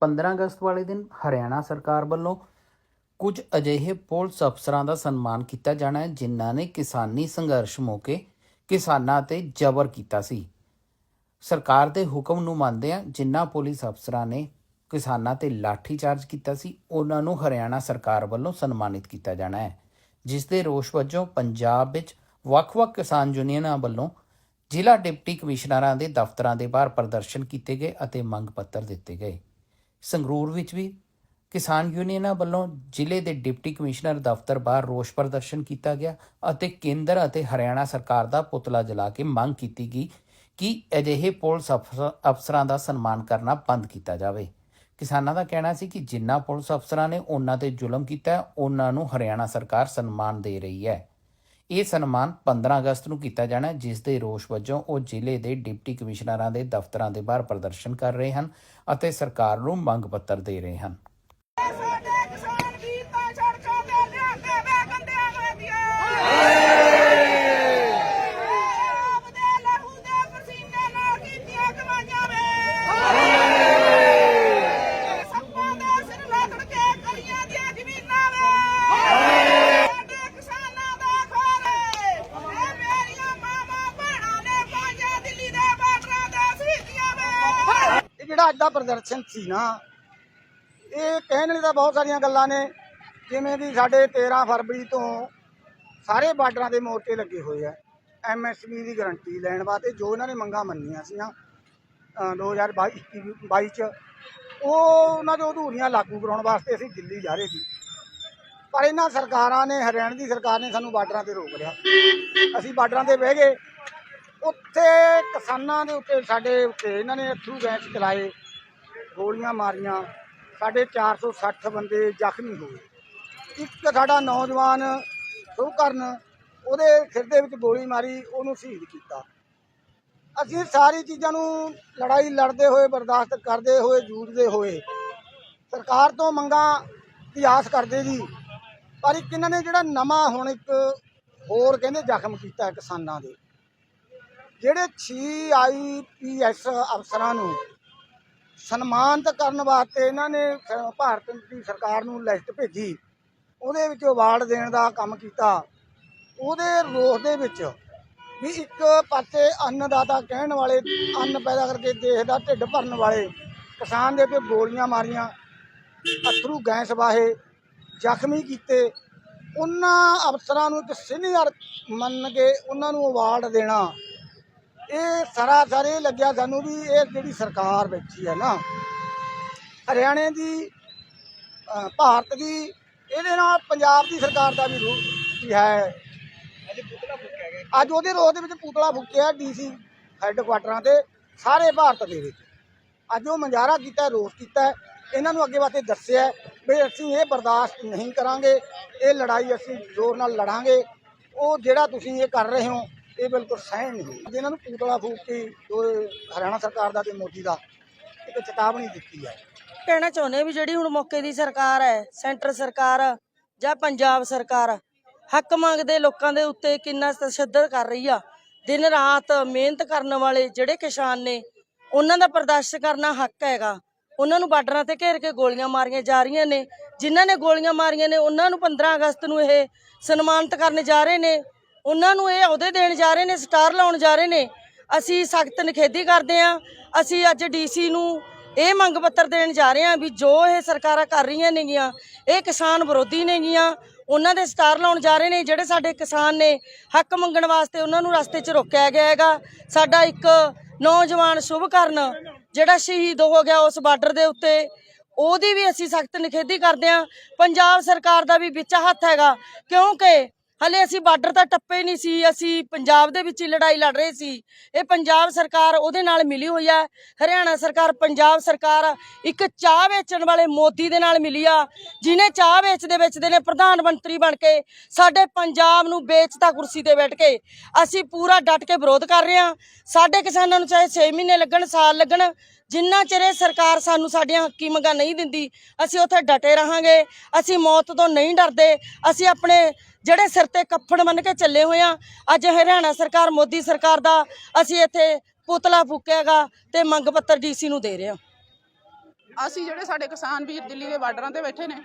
15 ਅਗਸਤ ਵਾਲੇ ਦਿਨ ਹਰਿਆਣਾ ਸਰਕਾਰ ਵੱਲੋਂ ਕੁਝ ਅਜਿਹੇ ਪੁਲਿਸ ਅਫਸਰਾਂ ਦਾ ਸਨਮਾਨ ਕੀਤਾ ਜਾਣਾ ਹੈ, ਜਿਨ੍ਹਾਂ ਨੇ ਕਿਸਾਨੀ ਸੰਘਰਸ਼ ਮੌਕੇ ਕਿਸਾਨਾਂ ਤੇ ਜ਼ਬਰ ਕੀਤਾ ਸੀ। ਸਰਕਾਰ ਦੇ ਹੁਕਮ ਨੂੰ ਮੰਨਦਿਆਂ ਜਿਨ੍ਹਾਂ ਪੁਲਿਸ ਅਫਸਰਾਂ ਨੇ ਕਿਸਾਨਾਂ ਤੇ ਲਾਠੀ ਚਾਰਜ ਕੀਤਾ ਸੀ, ਉਹਨਾਂ ਨੂੰ ਹਰਿਆਣਾ ਸਰਕਾਰ ਵੱਲੋਂ ਸਨਮਾਨਿਤ ਕੀਤਾ ਜਾਣਾ ਹੈ। ਜਿਸ ਦੇ ਰੋਸ ਵਜੋਂ ਪੰਜਾਬ ਵਿੱਚ ਵੱਖ-ਵੱਖ ਕਿਸਾਨ ਯੂਨੀਅਨਾਂ ਵੱਲੋਂ ਜ਼ਿਲ੍ਹਾ ਡਿਪਟੀ ਕਮਿਸ਼ਨਰਾਂ ਦੇ ਦਫ਼ਤਰਾਂ ਦੇ ਬਾਹਰ ਪ੍ਰਦਰਸ਼ਨ ਕੀਤੇ ਗਏ ਅਤੇ ਮੰਗ ਪੱਤਰ ਦਿੱਤੇ ਗਏ। ਸੰਗਰੂਰ ਵਿੱਚ ਵੀ ਕਿਸਾਨ ਯੂਨੀਅਨਾਂ ਵੱਲੋਂ ਜ਼ਿਲ੍ਹੇ ਦੇ ਡਿਪਟੀ ਕਮਿਸ਼ਨਰ ਦਫ਼ਤਰ ਬਾਹਰ ਰੋਸ ਪ੍ਰਦਰਸ਼ਨ ਕੀਤਾ ਗਿਆ ਅਤੇ ਕੇਂਦਰ ਅਤੇ ਹਰਿਆਣਾ ਸਰਕਾਰ ਦਾ ਪੁਤਲਾ ਜਲਾ ਕੇ ਮੰਗ ਕੀਤੀ ਗਈ ਕਿ ਅਜਿਹੇ ਪੁਲਿਸ ਅਫਸਰ- ਅਫਸਰਾਂ ਦਾ ਸਨਮਾਨ ਕਰਨਾ ਬੰਦ ਕੀਤਾ ਜਾਵੇ। ਕਿਸਾਨਾਂ ਦਾ ਕਹਿਣਾ ਸੀ ਕਿ ਜਿੰਨਾ ਪੁਲਿਸ ਅਫਸਰਾਂ ਨੇ ਉਹਨਾਂ ਤੇ ਜ਼ੁਲਮ ਕੀਤਾ ਉਹਨਾਂ ਨੂੰ ਹਰਿਆਣਾ ਸਰਕਾਰ ਸਨਮਾਨ ਦੇ ਰਹੀ ਹੈ। ਇਹ ਸਨਮਾਨ 15 ਅਗਸਤ ਨੂੰ ਕੀਤਾ ਜਾਣਾ ਜਿਸ ਦੇ ਰੋਸ ਵਜੋਂ ਉਹ ਜ਼ਿਲ੍ਹੇ ਦੇ ਡਿਪਟੀ ਕਮਿਸ਼ਨਰਾਂ ਦੇ ਦਫ਼ਤਰਾਂ ਦੇ ਬਾਹਰ ਪ੍ਰਦਰਸ਼ਨ ਕਰ ਰਹੇ ਹਨ ਅਤੇ ਸਰਕਾਰ ਨੂੰ ਮੰਗ ਪੱਤਰ ਦੇ ਰਹੇ ਹਨ। ਸਾਡੇ ਕਿਸਾਨ ਵੀਰ ਤਾਂ ਸੜਕਾਂ ਤੇ ਲਿਆਂਦੇ ਵੇ ਗੰਦਿਆਂ ਗਾਂਦੀਆਂ ਆਪ ਦੇ ਲਹੂ ਦੇ ਪਸੀਨੇ ਨਾਲ ਕੀਤੀਆਂ ਕਮਾਈਆਂ ਵੇ ਸੱਪਾਂ ਦੇ ਸਿਰ ਲੱਗ ਕੇ ਕਲੀਆਂ ਦੀਆਂ ਜ਼ਮੀਨਾਂ ਵੇ ਸਾਡੇ ਕਿਸਾਨਾਂ ਦਾ ਖੋਰੇ ਇਹ ਮੇਰੀਆਂ ਮਾਵਾਂ ਭੈਣਾਂ ਨੇ ਪਾਈਆਂ ਦਿੱਲੀ ਦੇ ਬਾਰਡਰਾਂ ਦੇ ਸ਼ਹੀਦੀਆਂ ਵੇ ਇਹ ਦਰਸ਼ਨ ਸੀ ਨਾ। ਇਹ ਕਹਿਣ ਲਈ ਤਾਂ ਬਹੁਤ ਸਾਰੀਆਂ ਗੱਲਾਂ ਨੇ। ਜਿਵੇਂ ਕਿ ਸਾਡੇ 13 ਫਰਵਰੀ ਤੋਂ ਸਾਰੇ ਬਾਰਡਰਾਂ ਦੇ ਮੋਰਚੇ ਲੱਗੇ ਹੋਏ ਆ। ਐਮਐਸਪੀ ਦੀ ਗਾਰੰਟੀ ਲੈਣ ਵਾਸਤੇ ਜੋ ਇਹਨਾਂ ਨੇ ਮੰਗਾਂ ਮੰਨੀਆਂ ਸੀ ਨਾ 2022 22 ਚ, ਉਹ ਉਹਨਾਂ ਦੇ ਅਧੂਰੀਆਂ ਲਾਗੂ ਕਰਾਉਣ ਵਾਸਤੇ ਅਸੀਂ ਦਿੱਲੀ ਜਾ ਰਹੇ ਸੀ। ਪਰ ਇਹਨਾਂ ਸਰਕਾਰਾਂ ਨੇ, ਹਰਿਆਣਾ ਦੀ ਸਰਕਾਰ ਨੇ ਸਾਨੂੰ ਬਾਰਡਰਾਂ ਤੇ ਰੋਕ ਲਿਆ। ਅਸੀਂ ਬਾਰਡਰਾਂ ਤੇ ਬਹਿ ਗਏ। ਉੱਥੇ ਕਿਸਾਨਾਂ ਦੇ ਉੱਤੇ, ਸਾਡੇ ਉੱਤੇ ਇਹਨਾਂ ਨੇ ਅਥਰੂ ਗੈਸ ਚਲਾਏ। ਗੋਲੀਆਂ ਮਾਰੀਆਂ, ਸਾਡੇ 460 ਬੰਦੇ ਜ਼ਖਮੀ ਹੋਏ। ਇੱਕ ਸਾਡਾ ਨੌਜਵਾਨ ਸੁਕਰਨ ਉਹਦੇ ਸਿਰ ਦੇ ਵਿੱਚ ਗੋਲੀ ਮਾਰੀ, ਉਹਨੂੰ ਸ਼ਹੀਦ ਕੀਤਾ। ਅਸੀਂ ਸਾਰੀ ਚੀਜ਼ਾਂ ਨੂੰ ਲੜਾਈ ਲੜਦੇ ਹੋਏ, ਬਰਦਾਸ਼ਤ ਕਰਦੇ ਹੋਏ, ਜੂਝਦੇ ਹੋਏ, ਸਰਕਾਰ ਤੋਂ ਮੰਗਾਂ ਦੀ ਕਰਦੇ ਜੀ। ਪਰ ਇੱਕ ਇਹਨਾਂ ਨੇ ਜਿਹੜਾ ਨਵਾਂ ਹੁਣ ਇੱਕ ਹੋਰ ਕਹਿੰਦੇ ਜ਼ਖਮ ਕੀਤਾ ਕਿਸਾਨਾਂ ਦੇ। ਜਿਹੜੇ 6 ਆਈਪੀਐਸ ਅਫਸਰਾਂ ਨੂੰ ਸਨਮਾਨਿਤ ਕਰਨ ਵਾਸਤੇ ਇਹਨਾਂ ਨੇ ਸ- ਭਾਰਤ ਦੀ ਸਰਕਾਰ ਨੂੰ ਲਿਸਟ ਭੇਜੀ। ਉਹਦੇ ਵਿੱਚ ਅਵਾਰਡ ਦੇਣ ਦਾ ਕੰਮ ਕੀਤਾ। ਉਹਦੇ ਰੋਸ ਦੇ ਵਿੱਚ ਵੀ ਇੱਕ ਪਾਸੇ ਅੰਨਦਾਤਾ ਕਹਿਣ ਵਾਲੇ, ਅੰਨ ਪੈਦਾ ਕਰਕੇ ਦੇਸ਼ ਦਾ ਢਿੱਡ ਭਰਨ ਵਾਲੇ ਕਿਸਾਨ ਦੇ ਉੱਤੇ ਗੋਲੀਆਂ ਮਾਰੀਆਂ, ਅਥਰੂ ਗੈਸ ਵਾਹੇ, ਜ਼ਖਮੀ ਕੀਤੇ। ਉਹਨਾਂ ਅਫਸਰਾਂ ਨੂੰ ਇੱਕ ਸੀਨੀਅਰ ਮੰਨ ਕੇ ਉਹਨਾਂ ਨੂੰ ਅਵਾਰਡ ਦੇਣਾ। ਇਹ ਸਰਾਸਰ ਇਹ ਲੱਗਿਆ ਸਾਨੂੰ ਵੀ ਇਹ ਜਿਹੜੀ ਸਰਕਾਰ ਬੈਠੀ ਹੈ ਨਾ ਹਰਿਆਣੇ ਦੀ ਭਾਰਤ ਦੀ ਇਹਦੇ ਨਾਲ ਪੰਜਾਬ ਦੀ ਸਰਕਾਰ ਦਾ ਵੀ ਵੀ ਹੈ। ਅੱਜ ਉਹਦੇ ਰੋਹ ਦੇ ਵਿੱਚ ਪੁਤਲਾ ਫੁੱਕਿਆ ਡੀਸੀ ਹੈੱਡਕੁਆਟਰਾਂ ਤੇ ਸਾਰੇ ਭਾਰਤ ਦੇ ਵਿੱਚ। ਅੱਜ ਉਹ ਮੰਜ਼ਾਰਾ ਕੀਤਾ ਰੋਸ ਕੀਤਾ। ਇਹਨਾਂ ਨੂੰ ਅੱਗੇ ਵਾਸਤੇ ਦੱਸਿਆ ਵੀ ਅਸੀਂ ਇਹ ਬਰਦਾਸ਼ਤ ਨਹੀਂ ਕਰਾਂਗੇ ਇਹ ਲੜਾਈ ਅਸੀਂ ਜ਼ੋਰ ਨਾਲ ਲੜਾਂਗੇ। ਉਹ ਜਿਹੜਾ ਤੁਸੀਂ ਇਹ ਕਰ ਰਹੇ ਹੋ ਇਹ ਬਿਲਕੁਲ ਸਹਿਣ ਇਹਨਾਂ ਨੂੰ ਪੁਤਲਾ ਫੂਕ ਕੇ ਜੋ ਹਰਿਆਣਾ ਸਰਕਾਰ ਦਾ ਤੇ ਮੋਦੀ ਦਾ ਇੱਕ ਚੇਤਾਵਨੀ ਦਿੱਤੀ ਹੈ। ਕਹਿਣਾ ਚਾਹੁੰਦੇ ਵੀ ਜਿਹੜੀ ਹੁਣ ਮੌਕੇ ਦੀ ਸਰਕਾਰ ਹੈ, ਸੈਂਟਰ ਸਰਕਾਰ ਜਾਂ ਪੰਜਾਬ ਸਰਕਾਰ, ਹੱਕ ਮੰਗਦੇ ਲੋਕਾਂ ਦੇ ਉੱਤੇ ਕਿੰਨਾ ਤਸ਼ੱਦਦ ਕਰ ਰਹੀ ਆ। ਦਿਨ ਰਾਤ ਮਿਹਨਤ ਕਰਨ ਵਾਲੇ ਜਿਹੜੇ ਕਿਸਾਨ ਨੇ, ਉਹਨਾਂ ਦਾ ਬਰਦਾਸ਼ਤ ਕਰਨਾ ਹੱਕ ਹੈਗਾ। ਉਹਨਾਂ ਨੂੰ ਬਾਰਡਰਾਂ ਤੇ ਘੇਰ ਕੇ ਗੋਲੀਆਂ ਮਾਰੀਆਂ ਜਾ ਰਹੀਆਂ ਨੇ। ਜਿਨ੍ਹਾਂ ਨੇ ਗੋਲੀਆਂ ਮਾਰੀਆਂ ਨੇ, ਉਹਨਾਂ ਨੂੰ 15 ਅਗਸਤ ਨੂੰ ਇਹ ਸਨਮਾਨਿਤ ਕਰਨ ਜਾ ਰਹੇ ਨੇ। ਉਹਨਾਂ ਨੂੰ ਇਹ ਅਹੁਦੇ ਦੇਣ ਜਾ ਰਹੇ ਨੇ, ਸਟਾਰ ਲਾਉਣ ਜਾ ਰਹੇ ਨੇ। ਅਸੀਂ ਸਖਤ ਨਿਖੇਧੀ ਕਰਦੇ ਹਾਂ। ਅਸੀਂ ਅੱਜ ਡੀਸੀ ਨੂੰ ਇਹ ਮੰਗ ਪੱਤਰ ਦੇਣ ਜਾ ਰਹੇ ਹਾਂ ਵੀ ਜੋ ਇਹ ਸਰਕਾਰਾਂ ਕਰ ਰਹੀਆਂ ਨੇਗੀਆਂ, ਇਹ ਕਿਸਾਨ ਵਿਰੋਧੀ ਨੇਗੀਆਂ, ਉਹਨਾਂ ਦੇ ਸਟਾਰ ਲਾਉਣ ਜਾ ਰਹੇ ਨੇ। ਜਿਹੜੇ ਸਾਡੇ ਕਿਸਾਨ ਨੇ, ਹੱਕ ਮੰਗਣ ਵਾਸਤੇ ਉਹਨਾਂ ਨੂੰ ਰਸਤੇ 'ਚ ਰੋਕਿਆ ਗਿਆ ਹੈਗਾ। ਸਾਡਾ ਇੱਕ ਨੌਜਵਾਨ ਸ਼ੁਭਕਰਨ, ਜਿਹੜਾ ਸ਼ਹੀਦ ਹੋ ਗਿਆ ਉਸ ਬਾਰਡਰ ਦੇ ਉੱਤੇ, ਉਹਦੀ ਵੀ ਅਸੀਂ ਸਖਤ ਨਿਖੇਧੀ ਕਰਦੇ ਹਾਂ। ਪੰਜਾਬ ਸਰਕਾਰ ਦਾ ਵੀ ਵਿੱਚ ਹੱਥ ਹੈਗਾ, ਕਿਉਂਕਿ ਹਲੇ ਅਸੀਂ ਬਾਰਡਰ ਤਾਂ ਟੱਪੇ ਨਹੀਂ ਸੀ, ਅਸੀਂ ਪੰਜਾਬ ਦੇ ਵਿੱਚ ਹੀ ਲੜਾਈ ਲੜ ਰਹੇ ਸੀ। ਇਹ ਪੰਜਾਬ ਸਰਕਾਰ ਉਹਦੇ ਨਾਲ ਮਿਲੀ ਹੋਈ ਹੈ ਹਰਿਆਣਾ ਸਰਕਾਰ, ਪੰਜਾਬ ਸਰਕਾਰ ਇੱਕ ਚਾਹ ਵੇਚਣ ਵਾਲੇ ਮੋਦੀ ਦੇ ਨਾਲ ਮਿਲੀ ਆ ਜਿਨੇ ਚਾਹ ਵੇਚਦੇ ਵੇਚਦੇ ਨੇ ਪ੍ਰਧਾਨ ਮੰਤਰੀ ਬਣ ਕੇ ਸਾਡੇ ਪੰਜਾਬ ਨੂੰ ਵੇਚਤਾ ਕੁਰਸੀ ਤੇ ਬੈਠ ਕੇ। ਅਸੀਂ ਪੂਰਾ ਡਟ ਕੇ ਵਿਰੋਧ ਕਰ ਰਹੇ ਹਾਂ ਸਾਡੇ ਕਿਸਾਨਾਂ ਨੂੰ ਚਾਹੇ 6 ਮਹੀਨੇ ਲੱਗਣ, ਸਾਲ ਲੱਗਣ ਜਿੰਨਾ ਚਿਰ ਇਹ ਸਰਕਾਰ ਸਾਨੂੰ ਸਾਡੀਆਂ ਹੱਕੀ ਮੰਗਾਂ ਨਹੀਂ ਦਿੰਦੀ, ਅਸੀਂ ਉੱਥੇ ਡਟੇ ਰਹਾਂਗੇ, ਅਸੀਂ ਮੌਤ ਤੋਂ ਨਹੀਂ ਡਰਦੇ, ਅਸੀਂ ਆਪਣੇ ਜਿਹੜੇ ਸਿਰ ਤੇ ਕੱਫੜ ਬੰਨ ਕੇ ਚੱਲੇ ਹੋਏ ਆ ਅੱਜ ਹਰਿਆਣਾ ਸਰਕਾਰ, ਮੋਦੀ ਸਰਕਾਰ ਦਾ ਅਸੀਂ ਇੱਥੇ ਪੁਤਲਾ ਫੂਕਿਆਗਾ ਤੇ ਮੰਗ ਪੱਤਰ ਡੀਸੀ ਨੂੰ ਦੇ ਰਹੇ ਹਾਂ। ਅਸੀਂ ਜਿਹੜੇ ਸਾਡੇ ਕਿਸਾਨ ਵੀਰ ਦਿੱਲੀ ਦੇ ਬਾਰਡਰਾਂ ਤੇ ਬੈਠੇ ਨੇ,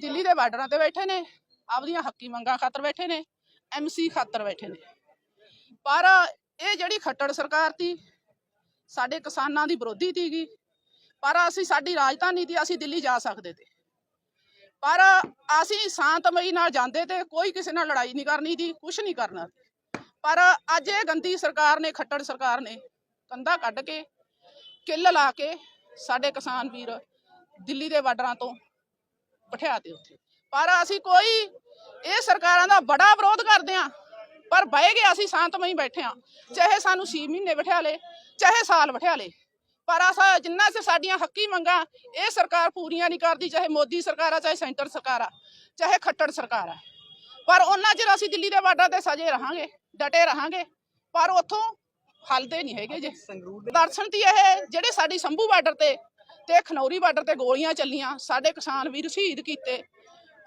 ਦਿੱਲੀ ਦੇ ਬਾਰਡਰਾਂ ਤੇ ਬੈਠੇ ਨੇ, ਆਪਦੀਆਂ ਹੱਕੀ ਮੰਗਾਂ ਖਾਤਰ ਬੈਠੇ ਨੇ ਐਮਸੀ ਖਾਤਰ ਬੈਠੇ ਨੇ। ਪਰ ਇਹ ਜਿਹੜੀ ਖੱਟੜ ਸਰਕਾਰ ਤੀ ਸਾਡੇ ਕਿਸਾਨਾਂ ਦੀ ਵਿਰੋਧੀ ਸੀਗੀ। ਪਰ ਅਸੀਂ ਸਾਡੀ ਰਾਜਧਾਨੀ ਦੀ ਅਸੀਂ ਦਿੱਲੀ ਜਾ ਸਕਦੇ ਤੇ। ਪਰ ਅਸੀਂ ਸ਼ਾਂਤਮਈ ਨਾਲ ਜਾਂਦੇ ਤੇ ਕੋਈ ਕਿਸੇ ਨਾਲ ਲੜਾਈ ਨਹੀਂ ਕਰਨੀ ਦੀ ਕੁਝ ਨਹੀਂ ਕਰਨਾ। ਪਰ ਅੱਜ ਇਹ ਗੰਦੀ ਸਰਕਾਰ ਨੇ, ਖੱਟੜ ਸਰਕਾਰ ਨੇ ਕੰਧਾ ਕੱਢ ਕੇ, ਕਿੱਲ ਲਾ ਕੇ ਸਾਡੇ ਕਿਸਾਨ ਵੀਰ ਦਿੱਲੀ ਦੇ ਬਾਰਡਰਾਂ ਤੋਂ ਬਿਠਾ ਤੇ ਉੱਥੇ ਪਰ ਅਸੀਂ ਕੋਈ ਇਹ ਸਰਕਾਰਾਂ ਦਾ ਬੜਾ ਵਿਰੋਧ ਕਰਦੇ ਆ ਪਰ ਬਹਿ ਗਏ ਅਸੀਂ ਸ਼ਾਂਤਮਈ ਬੈਠੇ ਆ ਚਾਹੇ ਸਾਨੂੰ 6 ਮਹੀਨੇ ਬਿਠਾ ਲੇ, ਚਾਹੇ ਸਾਲ ਬਿਠਾ ਲੇ। ਪਰ ਅਸਾਂ ਜਿੰਨਾ ਸੇ ਸਾਡੀਆਂ ਹੱਕੀ ਮੰਗਾਂ, ਇਹ ਸਰਕਾਰ ਪੂਰੀਆਂ ਨਹੀਂ ਕਰਦੀ, ਚਾਹੇ ਮੋਦੀ ਸਰਕਾਰ ਆ, ਚਾਹੇ ਸੈਂਟਰ ਸਰਕਾਰ ਆ, ਚਾਹੇ ਖੱਟੜ ਸਰਕਾਰ ਆ। ਪਰ ਉਹਨਾਂ ਚਿਰ ਅਸੀਂ ਦਿੱਲੀ ਦੇ ਬਾਰਡਰ ਤੇ ਸਜੇ ਰਹਾਂਗੇ, ਡਟੇ ਰਹਾਂਗੇ, ਪਰ ਉੱਥੋਂ ਹੱਲਦੇ ਨਹੀਂ ਹੈਗੇ ਜੇ। ਦਰਸ਼ਨ ਤੀ ਇਹ, ਜਿਹੜੇ ਸਾਡੀ ਸੰਭੂ ਬਾਰਡਰ ਤੇ ਤੇ ਖਨੌਰੀ ਬਾਰਡਰ ਤੇ ਗੋਲੀਆਂ ਚੱਲੀਆਂ, ਸਾਡੇ ਕਿਸਾਨ ਵੀਰ ਸ਼ਹੀਦ ਕੀਤੇ।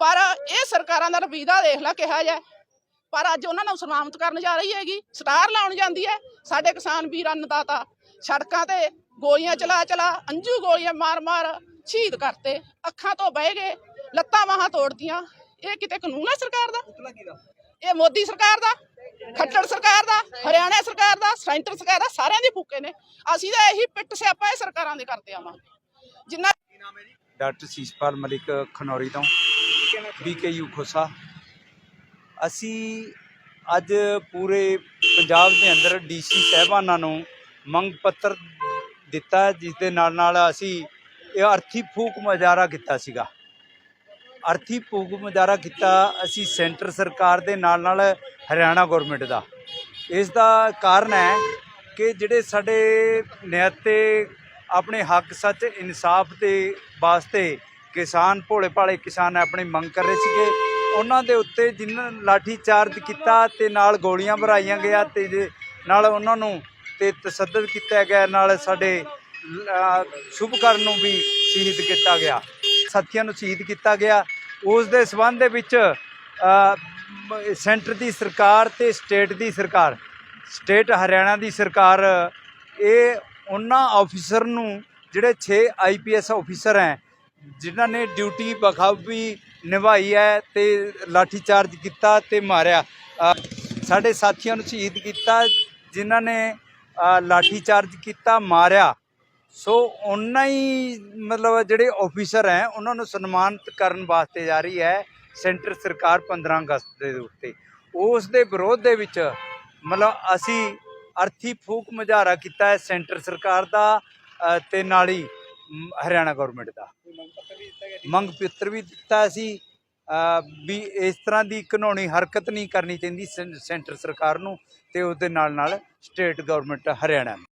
ਪਰ ਇਹ ਸਰਕਾਰਾਂ ਦਾ ਰਵੀਦਾ ਦੇਖ ਲੈ ਕਿਹਾ ਜਾਏ। ਪਰ ਅੱਜ ਉਹਨਾਂ ਨੂੰ ਸਨਮਾਨਿਤ ਕਰਨ ਜਾ ਰਹੀ ਹੈਗੀ ਸਟਾਰ ਲਾਉਣ ਜਾਂਦੀ ਹੈ। ਸਾਡੇ ਕਿਸਾਨ ਵੀਰ ਅੰਨਦਾਤਾ ਸੜਕਾਂ ਤੇ ਗੋਲੀਆਂ ਚਲਾ ਚਲਾ ਅੰਜੂ ਗੋਲੀਆਂ ਮਾਰ ਮਾਰ ਸ਼ਹੀਦ ਕਰਤੇ। ਅੱਖਾਂ ਤੋਂ ਬਹਿ ਗਏ ਲੱਤਾਂ ਬਾਹਾਂ ਤੋੜਤੀਆਂ। ਇਹ ਕਿਤੇ ਕਾਨੂੰਨ ਹੈ ਸਰਕਾਰ ਦਾ? ਇਹ ਮੋਦੀ ਸਰਕਾਰ ਦਾ? ਖੱਟੜ ਸਰਕਾਰ ਦਾ? ਹਰਿਆਣਾ ਸਰਕਾਰ ਦਾ? ਸੈਂਟਰ ਸਰਕਾਰ ਦਾ? ਸਾਰਿਆਂ ਦੀ ਫੂਕੇ ਨੇ। ਅਸੀਂ ਤਾਂ ਇਹੀ ਪਿੱਟ ਸਿਆਪਾ ਇਹ ਸਰਕਾਰਾਂ ਦੇ ਕਰਦੇ ਆਵਾਂਗੇ। ਜਿੰਨਾ ਡਾਕਟਰ ਸੀਸਪਾਲ ਮਲਿਕ ਖਨੌਰੀ ਤੋਂ। ਬੀਕੇਯੂ ਖੋਸਾ। ਅਸੀਂ ਅੱਜ ਪੂਰੇ ਪੰਜਾਬ ਦੇ ਅੰਦਰ ਡੀਸੀ ਸਾਹਿਬਾਨਾਂ ਨੂੰ ਮੰਗ ਪੱਤਰ ਦਿੱਤਾ, ਜਿਸ ਦੇ ਨਾਲ ਨਾਲ ਅਸੀਂ ਇਹ ਅਰਥੀ ਫੂਕ ਮੁਜ਼ਾਹਰਾ ਕੀਤਾ ਸੀਗਾ। ਅਰਥੀ ਫੂਕ ਮੁਜ਼ਾਹਰਾ ਕੀਤਾ ਅਸੀਂ ਸੈਂਟਰ ਸਰਕਾਰ ਦੇ ਨਾਲ ਨਾਲ ਹਰਿਆਣਾ ਗਵਰਨਮੈਂਟ ਦਾ। ਇਸ ਦਾ ਕਾਰਨ ਹੈ ਕਿ ਜਿਹੜੇ ਸਾਡੇ ਨਿਹੱਤ ਤੇ ਆਪਣੇ ਹੱਕ, ਸੱਚ, ਇਨਸਾਫ ਦੇ ਵਾਸਤੇ ਕਿਸਾਨ ਭੋਲੇ ਭਾਲੇ ਕਿਸਾਨ ਆਪਣੀ ਮੰਗ ਕਰ ਰਹੇ ਸੀਗੇ ਉਹਨਾਂ ਦੇ ਉੱਤੇ ਜਿਨ੍ਹਾਂ ਨੇ ਲਾਠੀ ਚਾਰਜ ਕੀਤਾ ਤੇ ਨਾਲ ਗੋਲੀਆਂ ਭਰਾਈਆਂ ਗਿਆ ਤੇ ਜੇ ਨਾਲ ਉਹਨਾਂ ਨੂੰ ਤੇ ਤਸੱਦਦ ਕੀਤਾ ਗਿਆ, ਨਾਲ ਸਾਡੇ ਸ਼ੁਭਕਰਨ ਨੂੰ ਵੀ ਸ਼ਹੀਦ ਕੀਤਾ ਗਿਆ। ਸਾਥੀਆਂ ਨੂੰ ਸ਼ਹੀਦ ਕੀਤਾ ਗਿਆ। ਉਸ ਦੇ ਸਬੰਧ ਦੇ ਵਿੱਚ ਸੈਂਟਰ ਦੀ ਸਰਕਾਰ ਤੇ ਸਟੇਟ ਦੀ ਸਰਕਾਰ, ਸਟੇਟ ਹਰਿਆਣਾ ਦੀ ਸਰਕਾਰ, ਇਹ ਉਹਨਾਂ ਆਫੀਸਰ ਨੂੰ, ਜਿਹੜੇ 6 ਆਈਪੀਐਸ ਆਫੀਸਰ ਹੈ, ਜਿਨ੍ਹਾਂ ਨੇ ਡਿਊਟੀ ਬਖੂਬੀ ਨਿਭਾਈ ਹੈ ਤੇ ਲਾਠੀ ਚਾਰਜ ਕੀਤਾ ਤੇ ਮਾਰਿਆ। ਸਾਡੇ ਸਾਥੀਆਂ ਨੂੰ ਸ਼ਹੀਦ ਕੀਤਾ ਜਿਨ੍ਹਾਂ ਨੇ ਅ, ਲਾਠੀ ਚਾਰਜ ਕੀਤਾ ਮਾਰਿਆ। ਸੋ ਉਹਨਾਂ ਹੀ ਮਤਲਬ ਜਿਹੜੇ ਆਫੀਸਰ ਹੈ ਉਹਨਾਂ ਨੂੰ ਸਨਮਾਨਿਤ ਕਰਨ ਵਾਸਤੇ ਜਾ ਰਹੀ ਹੈ ਸੈਂਟਰ ਸਰਕਾਰ 15 ਅਗਸਤ ਦੇ ਉੱਤੇ। ਉਸ ਦੇ ਵਿਰੋਧ ਦੇ ਵਿੱਚ ਮਤਲਬ ਅਸੀਂ ਅਰਥੀ ਫੂਕ ਮੁਜ਼ਾਹਰਾ ਕੀਤਾ ਹੈ ਸੈਂਟਰ ਸਰਕਾਰ ਦਾ ਅ, ਤੇ ਨਾਲ ਹੀ ਹਰਿਆਣਾ ਗਵਰਨਮੈਂਟ ਦਾ। ਮੰਗ ਪੱਤਰ ਵੀ ਦਿੱਤਾ ਸੀ? ਵੀ ਇਸ ਤਰ੍ਹਾਂ ਦੀ ਕਾਨੂੰਨੀ ਹਰਕਤ ਨਹੀਂ ਕਰਨੀ ਚਾਹੀਦੀ ਸੈਂਟਰ ਸਰਕਾਰ ਨੂੰ ਤੇ ਉਸ ਦੇ ਨਾਲ ਨਾਲ ਸਟੇਟ ਗਵਰਨਮੈਂਟ ਹਰਿਆਣਾ